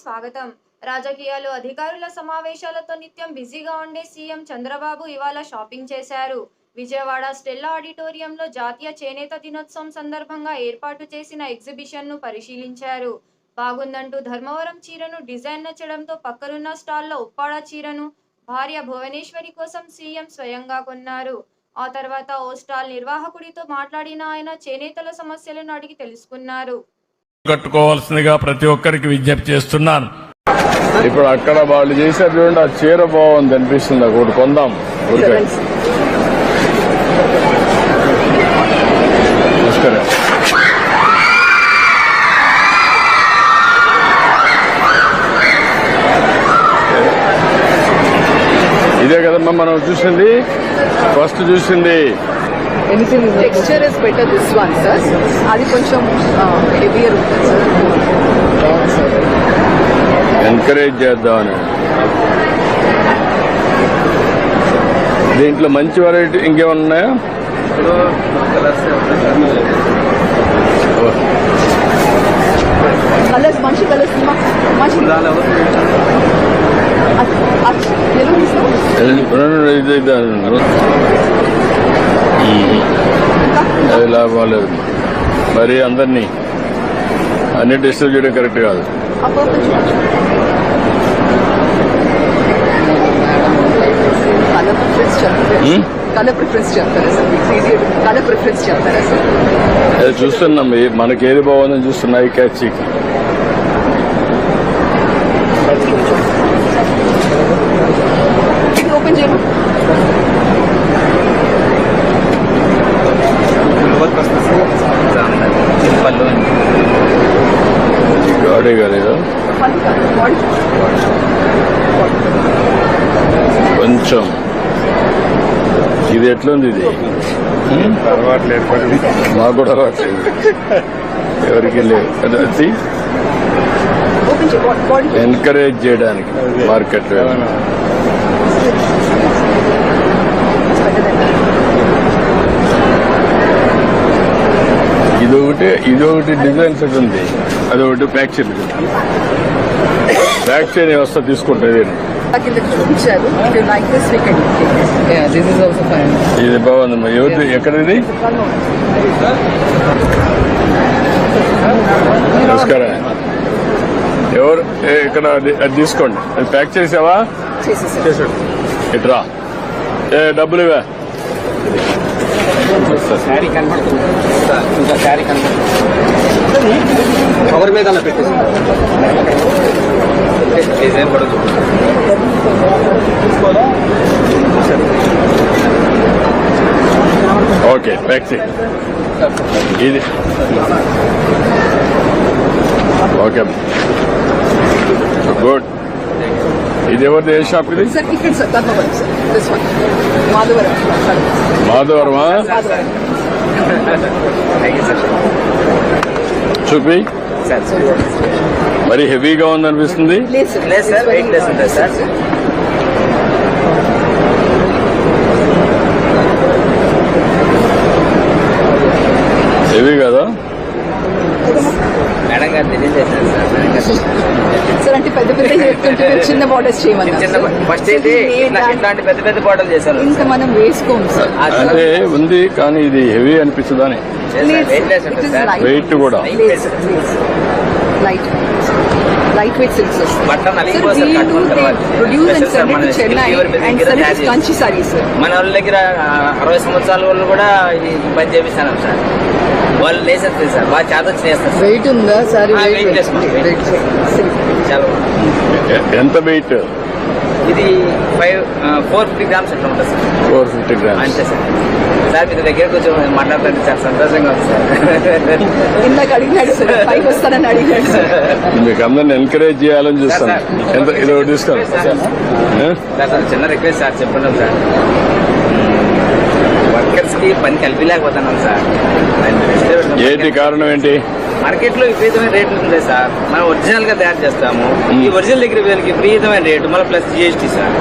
స్వాగతం. రాజకీయాలు అధికారుల సమావేశాలతో నిత్యం బిజీగా ఉండే సీఎం చంద్రబాబు ఇవాళ షాపింగ్ చేశారు. విజయవాడ స్టెల్లా ఆడిటోరియంలో జాతీయ చేనేత దినోత్సవం సందర్భంగా ఏర్పాటు చేసిన ఎగ్జిబిషన్ను పరిశీలించారు. బాగుందంటూ ధర్మవరం చీరను డిజైన్ నచ్చడంతో పక్కనున్న స్టాల్లో ఉప్పాడ చీరను భార్య భువనేశ్వరి కోసం సీఎం స్వయంగా కొన్నారు. ఆ తర్వాత ఓ స్టాల్ నిర్వాహకుడితో మాట్లాడిన ఆయన చేనేతల సమస్యలను అడిగి తెలుసుకున్నారు. కట్టుకోవాల్సిందిగా ప్రతి ఒక్కరికి విజ్ఞప్తి చేస్తున్నాను. ఇప్పుడు అక్కడ వాళ్ళు చేశారు ఆ చీర బాగుంది అనిపిస్తుంది ఒకటి కొందాం. ఊరికే. నమస్కారం. ఇదే కదమ్మా మనం చూసింది ఫస్ట్ చూసింది. Texture is better this one sir అది కొంచెం హెవియర్ ఉంటుంది సార్ ఎంకరేజ్ చేద్దామని దీంట్లో మంచి వెరైటీ ఇంకేమన్నా ఉన్నాయా కలర్స్ మంచి కలర్స్ మంచి తెలుగు తీసుకో ఇది ఇది అది లాభం లేదు మరి అందరినీ అన్ని డిస్టర్బ్ చేయడం కరెక్ట్ కాదు. ఆ పర్పుల్ చూడండి కలర్ ప్రిఫరెన్స్ చెప్తారా Hmm? కలర్ ప్రిఫరెన్స్ చెప్తారా సార్ ఇది కలర్ ప్రిఫరెన్స్ చెప్తారా సార్ అది చూస్తున్నాం ఏ- మనకి ఏది బాగుందని చూస్తున్నాయి క్యాచ్ ఇది ఓపెన్ చేయమా పళ్ళు గాడే కాలేదా? కొంచెం. ఇది ఎట్లుంది ఇది? మాకు కూడా అలవాట్లేదు ఎవరికి లేవు అది ఎంకరేజ్ చేయడానికి మార్కెట్ ఇది ఒకటి ఇది ఒకటి డిజైన్ సెట్ ఉంది. అది ఒకటి బ్యాక్ సైడ్ బ్యాక్ సైడ్ వస్తా తీసుకుంటుంది చూపించారు. ఇది బాగుందమ్మా ఎవరి ఎక్కడిది? నమస్కారం. ఎవరు? ఏ, ఇక్కడ అది తీసుకోండి. అది ప్యాక్ చేసావా? ఇట్రా. ఏ డబ్బులు ఇవే శారీ కనబడుతుంది. ఇంకా శారీ కనబడుతుంది. కవర్ మీద అలా పెట్టేసి. డిజైన్ పడదు ఓకే ప్యాక్ చేయి ఇది. ఓకే. గుడ్. ఇది ఎవరిది ఏ షాప్ ఇది? మాధవరమా చూపి. సార్ మరి హెవీగా ఉందనిపిస్తుంది? హెవీ కదా? మేడం గారు తెలియజేశారు సార్ అంటే పెద్ద పెద్ద చెప్తుంటే చిన్న బార్డర్స్ చేయమన్నారు. ఫస్ట్ అయితే ఇట్లాంటి పెద్ద పెద్ద బాటలు చేశారు. ఇంకా మనం వేసుకోము సార్. అంటే ఉంది కానీ ఇది హెవీ అనిపిస్తుందని. వెయిట్ కూడా. లైట్ లైట్ వెయిట్ సిల్క్స్ కట్టుకున్న తర్వాత. ప్రొడ్యూస్ అండ్ సెండ్ మన టు చెన్నై అండ్ సెండ్ తయారు కంచి సారీస్ సార్ మన వాళ్ళ దగ్గర అరవై సంవత్సరాల వాళ్ళు కూడా ఈ పని చేపిస్తాను సార్ వాళ్ళు లేసేస్తారు సార్ బాగా చేత చేస్తారు సార్ వెయిట్ ఉందా? సారీ చాలా బాగుంది. ఎ- ఎంత వెయిట్ ఇది ఫైవ్ ఫోర్ ఫిఫ్టీ గ్రామ్స్ అట్లా ఉంటుంది సార్? ఫోర్ ఫిఫ్టీ గ్రామ్స్ అంతే సార్. సార్ మీ దగ్గర కొంచెం మాట్లాడుతుంటే చాలా సంతోషంగా ఉంది సార్. ఇందాక అడిగినాడు సార్ పైకి వస్తానని అడిగినాడు సార్. మీకు అందరిని ఎంకరేజ్ చేయాలని చూస్తాను. సార్, ఎంత ఇది ఒకటి తీసుకోండి. ఏ? సార్ సార్ చిన్న రిక్వెస్ట్ సార్ చెప్పండి సార్. వర్కర్స్కి పని కలిపిలేకపోతున్నాం సార్. ఏంటి కారణం ఏంటి? మార్కెట్లో విపరీతమైన రేట్లు ఉంటాయి సార్. మనం ఒరిజినల్గా తయారు చేస్తాము. ఈ ఒరిజినల్ దగ్గర వీళ్ళకి విపరీతమైన రేటు మళ్ళీ ప్లస్ జిఎస్టీ సార్.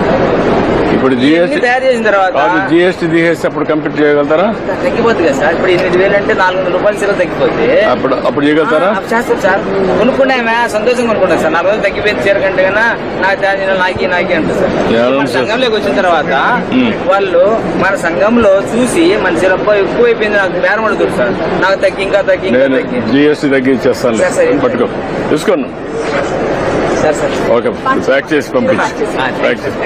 ఇప్పుడు జిఎస్టీ తయారు చేసిన తర్వాత జిఎస్టీ తీసేసి అప్పుడు కంప్లీట్ చేయగలుగుతారా? తగ్గిపోతుంది కదా సార్. ఇప్పుడు ఎనిమిది వేలు అంటే నాలుగు వందల రూపాయలు సీల తగ్గిపోతే అప్పుడు అప్పుడు చేయగలుగుతారా? చేస్తాం సార్. కొనుక్కున్నామే సంతోషం కొనుక్కున్నాం సార్. నాలుగు వందలు తగ్గిపోయింది చీర కంటే కన్నా నాకు తయారు నాకి నాకి అంటారు సార్? సంఘంలోకి వచ్చిన తర్వాత. వాళ్ళు మన సంఘంలో చూసి మన చీరప్ప ఎక్కువ అయిపోయింది నాకు బేరం అడుగుతారు సార్. నాకు తగ్గి ఇంకా తగ్గి ఇంకా నేను తగ్గి జిఎస్టీ. పట్టుకో. Sir okay. ప్యాక్ చేసి పంపించు. ప్యాక్ చేసి